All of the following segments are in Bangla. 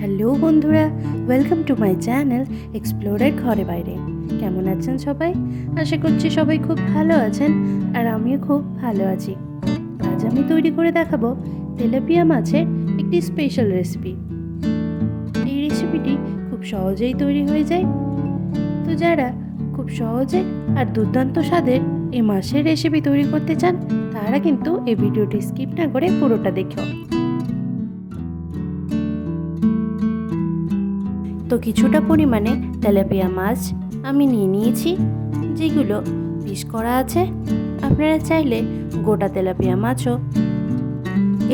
হ্যালো বন্ধুরা ওয়েলকাম টু মাই চ্যানেল এক্সপ্লোরের ঘরে বাইরে। কেমন আছেন সবাই? আশা করছি সবাই খুব ভালো আছেন, আর আমিও খুব ভালো আছি। আজ আমি তৈরি করে দেখাবো তেলাপিয়া মাছের একটি স্পেশাল রেসিপি এই রেসিপিটি খুব সহজেই তৈরি হয়ে যায়। তো যারা খুব সহজে আর দুর্দান্ত স্বাদের এই মাছের রেসিপি তৈরি করতে চান, তারা কিন্তু এই ভিডিওটি স্কিপ না করে পুরোটা দেখো তো কিছুটা পরিমাণে তেলাপিয়া মাছ আমি নিয়ে নিয়েছি, যেগুলো পিস করা আছে। আপনারা চাইলে গোটা তেলাপিয়া মাছও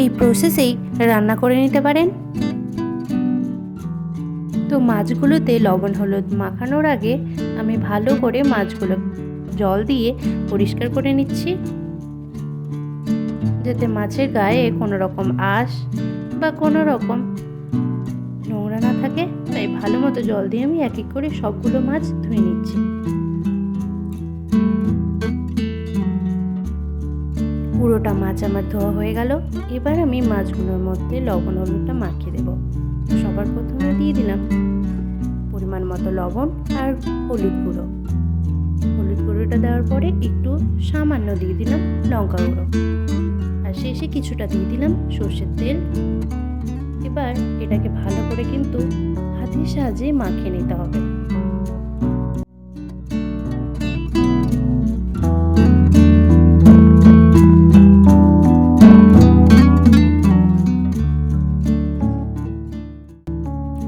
এই প্রসেসেই রান্না করে নিতে পারেন। তো মাছগুলোতে লবণ, হলুদ মাখানোর আগে আমি ভালো করে মাছগুলো জল দিয়ে পরিষ্কার করে নিচ্ছি। যাতে মাছের গায়ে কোনো রকম আঁশ বা কোনো রকম নোংরা না থাকে, তাই ভালো মতো জল দিয়ে আমি এক এক করে সবগুলো মাছ ধুয়ে নিচ্ছি। পুরোটা মাছ আমার ধোয়া হয়ে গেল। এবার আমি মাছগুলোর মধ্যে লবণ, হলুদটা মাখিয়ে দেব। সবার প্রথমে দিয়ে দিলাম পরিমাণ মতো লবণ আর হলুদ গুঁড়ো। হলুদ গুঁড়োটা দেওয়ার পরে একটু সামান্য দিয়ে দিলাম লঙ্কা গুঁড়ো। আর শেষে কিছুটা দিয়ে দিলাম সর্ষের তেল। এবার এটাকে ভালো করে কিন্তু হাতের সাহায্যে মাখিয়ে নিতে হবে।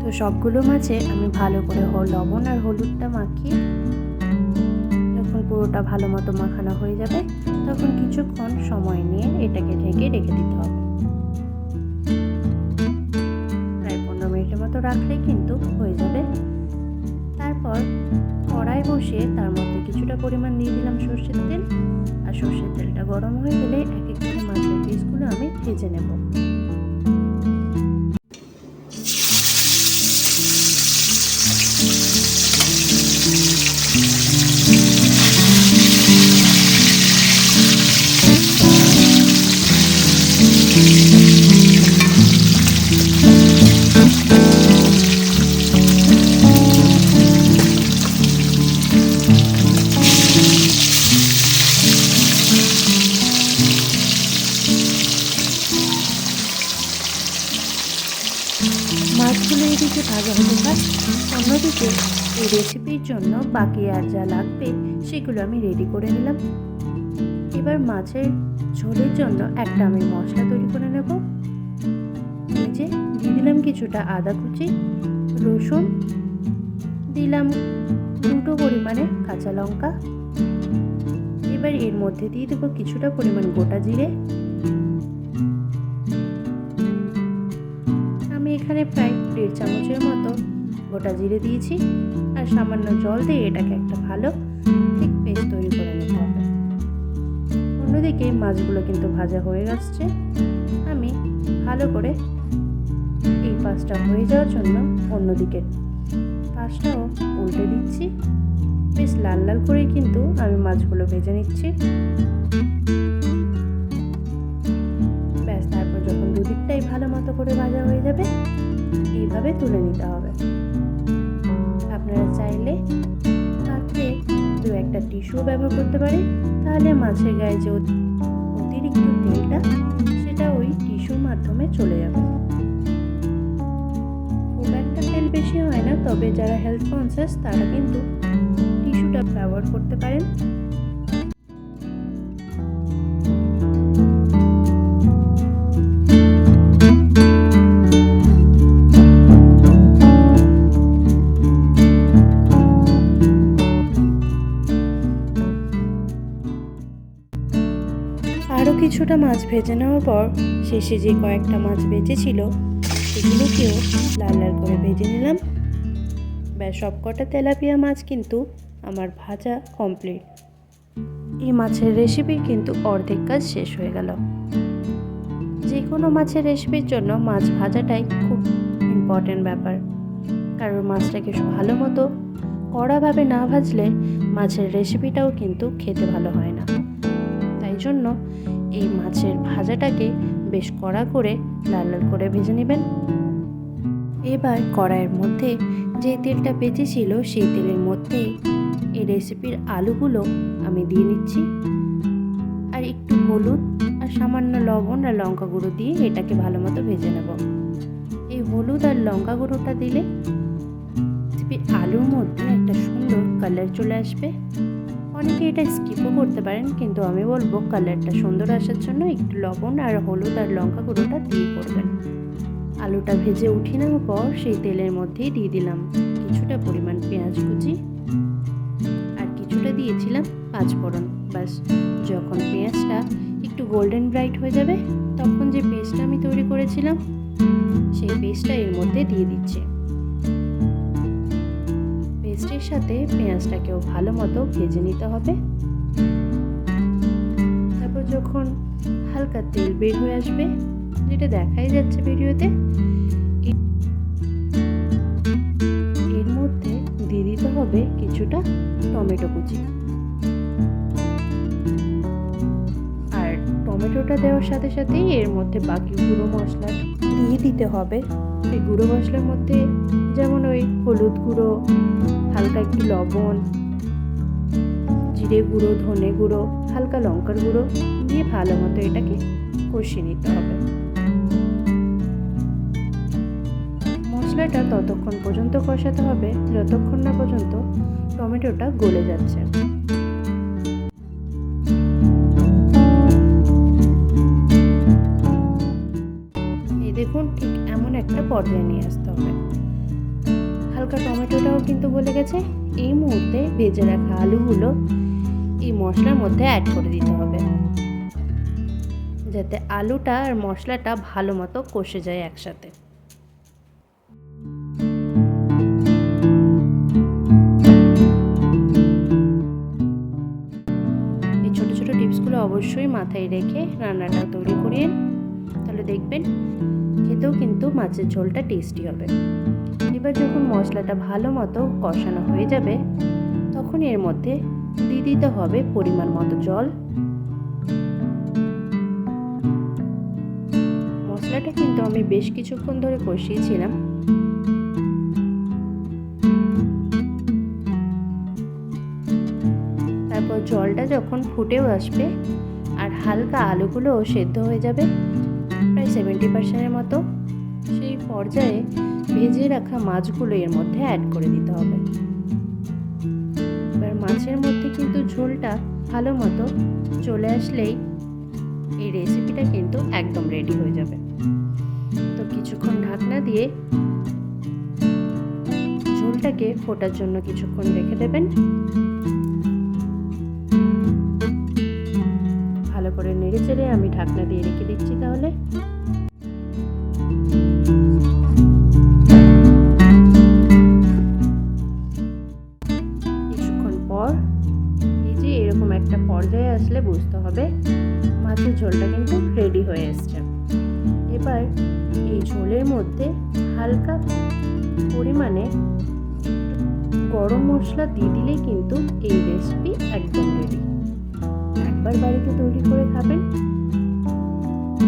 তো সবগুলো মাছে আমি ভালো করে লবণ আর হলুদটা মাখিয়ে যখন পুরোটা ভালো মতো মাখানো হয়ে যাবে, তখন কিছুক্ষণ সময় নিয়ে এটাকে ঢেকে রেখে দিতে হবে। মতো রাখলেই কিন্তু হয়ে যাবে। তারপর কড়াই বসিয়ে তার মধ্যে কিছুটা পরিমাণ দিয়ে দিলাম সর্ষের তেল। আর সর্ষের তেলটা গরম হয়ে গেলে এক এক মাছের পিসগুলো আমি ভেজে নেব। অন্যদিকে এই রেসিপির জন্য বাকি আর যা লাগবে, সেগুলো আমি রেডি করে নিলাম। এবার মাছের ঝোলের জন্য একটা আমি মশলা তৈরি করে নেব। যে দিয়ে দিলাম কিছুটা আদা কুচি, রসুন, দিলাম দুটো পরিমাণে কাঁচা লঙ্কা। এবার এর মধ্যে দিয়ে দেবো কিছুটা পরিমাণ গোটা জিরে গোটা জিরে দিয়েছি আর সামান্য জল দিয়ে এটাকে একটা ভালো ঠিক পেস্ট তৈরি করে নিতে হবে। অন্যদিকে মাছগুলো কিন্তু ভাজা হয়ে গেছে আমি ভালো করে এই পাশটা হয়ে যাওয়ার জন্য অন্যদিকে পাশটাও উল্টে দিচ্ছি। বেশ লাল লাল করে কিন্তু আমি মাছগুলো ভেজে নিচ্ছি। ব্যাস, তারপর যখন দুদিকটাই ভালো মতো করে ভাজা হয়ে যাবে, এইভাবে তুলে নিতে হবে। টিস্যু ব্যবহার করতে পারে, তাহলে মাছের গায়ে যে অতি- অতিরিক্ত তেলটা, সেটা ওই টিস্যুর মাধ্যমে চলে যাবে। খুব একটা তেল বেশি হয় না, তবে যারা হেলথ কনসিয়াস তারা কিন্তু টিস্যুটা ব্যবহার করতে পারেন। মাছ ভেজে নেওয়ার পর শেষে যে কয়েকটা মাছ বেঁচেছিল সেগুলোকেও লাল লাল করে ভেজে নিলাম। ব্যাস, সবকটা তেলাপিয়া মাছ কিন্তু আমার ভাজা কমপ্লিট এই মাছের রেসিপির কিন্তু অর্ধেক কাজ শেষ হয়ে গেল। যে কোনো মাছের রেসিপির জন্য মাছ ভাজাটাই খুব ইম্পর্টেন্ট ব্যাপার। কারণ মাছটাকে ভালো মতো কড়াভাবে না ভাজলে মাছের রেসিপিটাও কিন্তু খেতে ভালো হয় না। তাই জন্য এই মাছের ভাজাটাকে বেশ কড়া করে লাল লাল করে ভেজে নেবেন। এবার কড়াইয়ের মধ্যে যে তেলটা বেঁচেছিল সেই তেলের মধ্যেই এই রেসিপির আলুগুলো আমি দিয়ে নিচ্ছি। আর একটু হলুদ আর সামান্য লবণ আর লঙ্কা গুঁড়ো দিয়ে এটাকে ভালো মতো ভেজে নেব। এই হলুদ আর লঙ্কা গুঁড়োটা দিলে রেসিপির আলুর মধ্যে একটা সুন্দর কালার চলে আসবে। অনেকে এটা স্কিপও করতে পারেন, কিন্তু আমি বলব কালারটা সুন্দর আসার জন্য একটু লবণ আর হলুদ আর লঙ্কা গুঁড়োটা দিয়ে করবেন। আলুটা ভেজে উঠিয়ে নেওয়ার পর সেই তেলের মধ্যেই দিয়ে দিলাম কিছুটা পরিমাণ পেঁয়াজ কুচি আর কিছুটা দিয়েছিলাম পাঁচ ফোড়ন বাস যখন পেঁয়াজটা একটু গোল্ডেন ব্রাইট হয়ে যাবে, তখন যে পেস্টটা আমি তৈরি করেছিলাম, সেই পেস্টটা এর মধ্যে দিয়ে দিচ্ছি। পেস্টের সাথে পেঁয়াজটাকেও ভালো মতো ভেজে নিতে হবে। তারপর যখন হালকা তেল বের হয়ে আসবে, যেটা দেখাই যাচ্ছে ভিডিওতে, এর মধ্যে দিয়ে দিতে হবে কিছুটা টমেটো কুচি। আর টমেটোটা দেওয়ার সাথে সাথেই এর মধ্যে বাকি গুঁড়ো মশলা দিয়ে দিতে হবে। এই গুঁড়ো মশলার মধ্যে যেমন ওই হলুদ গুঁড়ো হালকা একটু লবণ, জিরে গুঁড়ো, ধনে গুঁড়ো, হালকা লঙ্কার গুঁড়ো দিয়ে ভালো মতো এটাকে কষিয়ে নিতে হবে। মশলাটা ততক্ষণ পর্যন্ত কষাতে হবে, যতক্ষণ না পর্যন্ত টমেটোটা গলে যাচ্ছে। দেখুন, ঠিক এমন একটা পর্যায়ে নিয়ে আসতে হবে। হালকা টমেটোটাও কিন্তু গলে গেছে। এই মুহূর্তে ভেজে রাখা আলুগুলো এই মশলার মধ্যে অ্যাড করে দিতে হবে। যাতে আলুটা আর মশলাটা ভালো মতো কষে যায় একসাথে। এই ছোটো ছোটো টিপসগুলো অবশ্যই মাথায় রেখে রান্নাটা তৈরি করিয়ে তাহলে দেখবেন খেতেও কিন্তু মাছের ঝোলটা টেস্টি হবে। এবার যখন মশলাটা ভালো মতো কষানো হয়ে যাবে, তখন এর মধ্যে দিয়ে দিতে হবে পরিমাণ মতো জল। মশলাটা কিন্তু আমি বেশ কিছুক্ষণ ধরে কষিয়েছিলাম। তারপর জলটা যখন ফুটেও আসবে আর হালকা আলুগুলোও সেদ্ধ হয়ে যাবে, প্রায় সেভেন্টি পার্সেন্টের মতো, সেই পর্যায়ে ভেজে রাখা মাছগুলো এর মধ্যে অ্যাড করে দিতে হবে। এবার মাছের মধ্যে কিন্তু ঝোলটা ভালো মতো চলে আসলেই এই রেসিপিটা কিন্তু একদম রেডি হয়ে যাবে। তো কিছুক্ষণ ঢাকনা দিয়ে ঝোলটাকে ফোটার জন্য কিছুক্ষণ রেখে দেবেন। ভালো করে নেড়ে চেড়ে আমি ঢাকনা দিয়ে রেখে দিচ্ছি তাহলে। গরম মশলা দিয়ে দিলেই কিন্তু এই রেসিপি একদম রেডি একবার বাড়িতে তৈরি করে খাবেন,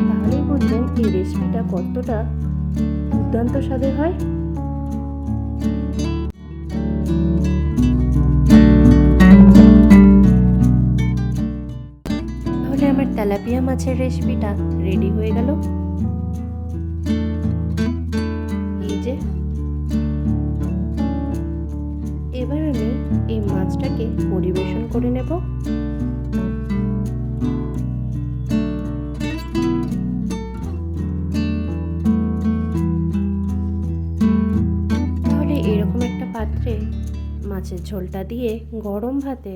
তাহলেই বুঝবেন এই রেসিপিটা কতটা দুর্দান্ত স্বাদের হয়। তাহলে আমার তেলাপিয়া মাছের রেসিপিটা রেডি হয়ে গেল। এই যে এবার আমি এই মাছটাকে পরিবেশন করে নেব। তাহলে এরকম একটা পাত্রে মাছের ঝোলটা দিয়ে গরম ভাতে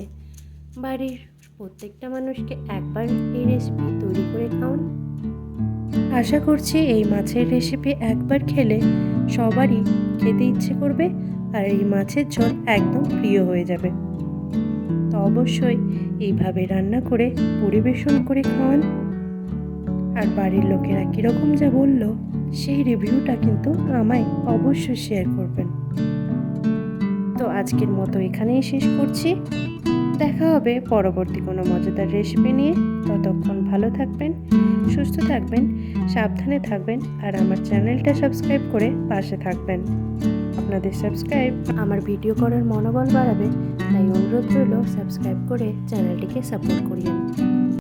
বাড়ির প্রত্যেকটা মানুষকে একবার এই রেসিপি তৈরি করে খাওয়ান। আশা করছি এই মাছের রেসিপি একবার খেলে সবারই খেতে ইচ্ছে করবে। আর এই মাছের ঝোল একদম প্রিয় হয়ে যাবে। তো অবশ্যই এইভাবে রান্না করে, পরিবেশন করে খাওয়ান আর বাড়ির লোকেরা কীরকম যা বলল, সেই রিভিউটা কিন্তু আমায় অবশ্যই শেয়ার করবেন। তো আজকের মতো এখানেই শেষ করছি। দেখা হবে পরবর্তী কোনো মজাদার রেসিপি নিয়ে। ততক্ষণ ভালো থাকবেন, সুস্থ থাকবেন, সাবধানে থাকবেন, আর আমার চ্যানেলটা সাবস্ক্রাইব করে পাশে থাকবেন। আপনাদের সাবস্ক্রাইব আমার ভিডিও করার মনোবল বাড়াবে, তাই অনুরোধ রইল সাবস্ক্রাইব করে চ্যানেলটিকে সাপোর্ট করিয়েন।